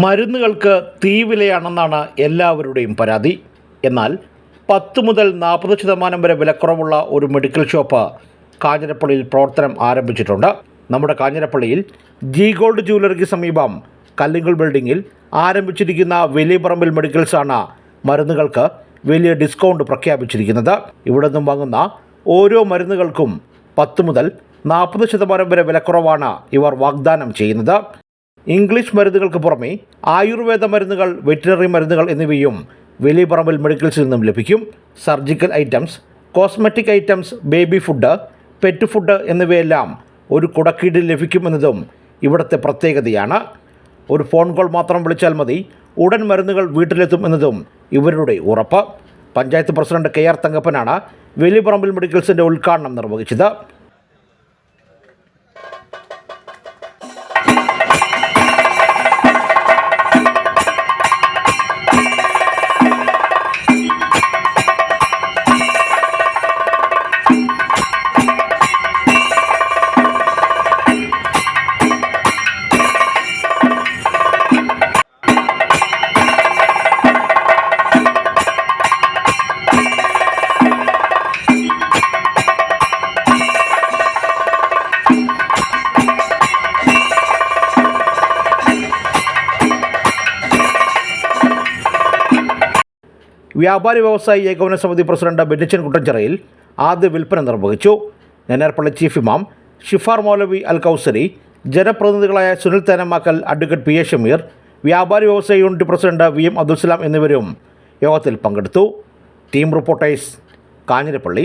മരുന്നുകൾക്ക് തീവിലയാണെന്നാണ് എല്ലാവരുടെയും പരാതി. എന്നാൽ പത്ത് മുതൽ നാൽപ്പത് ശതമാനം വരെ വിലക്കുറവുള്ള ഒരു മെഡിക്കൽ ഷോപ്പ് കാഞ്ഞിരപ്പള്ളിയിൽ പ്രവർത്തനം ആരംഭിച്ചിട്ടുണ്ട്. നമ്മുടെ കാഞ്ഞിരപ്പള്ളിയിൽ ജി ഗോൾഡ് ജ്വല്ലറിക്ക് സമീപം കല്ലിങ്കൽ ബിൽഡിങ്ങിൽ ആരംഭിച്ചിരിക്കുന്ന വലിയ പറമ്പിൽ മെഡിക്കൽസാണ് മരുന്നുകൾക്ക് വലിയ ഡിസ്കൗണ്ട് പ്രഖ്യാപിച്ചിരിക്കുന്നത്. ഇവിടെ നിന്നും വാങ്ങുന്ന ഓരോ മരുന്നുകൾക്കും പത്ത് മുതൽ നാൽപ്പത് ശതമാനം വരെ വിലക്കുറവാണ് ഇവർ വാഗ്ദാനം ചെയ്യുന്നത്. ഇംഗ്ലീഷ് മരുന്നുകൾക്ക് പുറമെ ആയുർവേദ മരുന്നുകൾ വെറ്റിനറി മരുന്നുകൾ എന്നിവയും വെളിപറമ്പിൽ മെഡിക്കൽസിൽ നിന്നും ലഭിക്കും. Surgical items cosmetic items baby food pet food എന്നിവയെല്ലാം ഒരു കുടക്കീടിൽ ലഭിക്കുമെന്നതും ഇവിടുത്തെ പ്രത്യേകതയാണ്. ഒരു ഫോൺ കോൾ മാത്രം വിളിച്ചാൽ മതി. ഉടൻ മരുന്നുകൾ വീട്ടിലെത്തും എന്നതും ഇവരുടെ ഉറപ്പ്. പഞ്ചായത്ത് പ്രസിഡന്റ് കെ ആർ തങ്കപ്പനാണ് വലിയപറമ്പിൽ മെഡിക്കൽസിന്റെ ഉദ്ഘാടനം നിർവഹിച്ചത്. വ്യാപാരി വ്യവസായി ഏകോപന സമിതി പ്രസിഡന്റ് ബെന്നിച്ചൻ കുട്ടഞ്ചിറയിൽ ആദ്യ വിൽപ്പന നിർവഹിച്ചു. നെന്നാർപ്പള്ളി ചീഫ് ഇമാം ഷിഫാർ മൗലവി Al Kausari ജനപ്രതിനിധികളായ Sunil Thenamakkal advocate P A Shameer വ്യാപാരി വ്യവസായ unit president V M Abdulsalam എന്നിവരും യോഗത്തിൽ പങ്കെടുത്തു. Team reporters Kanjirappally.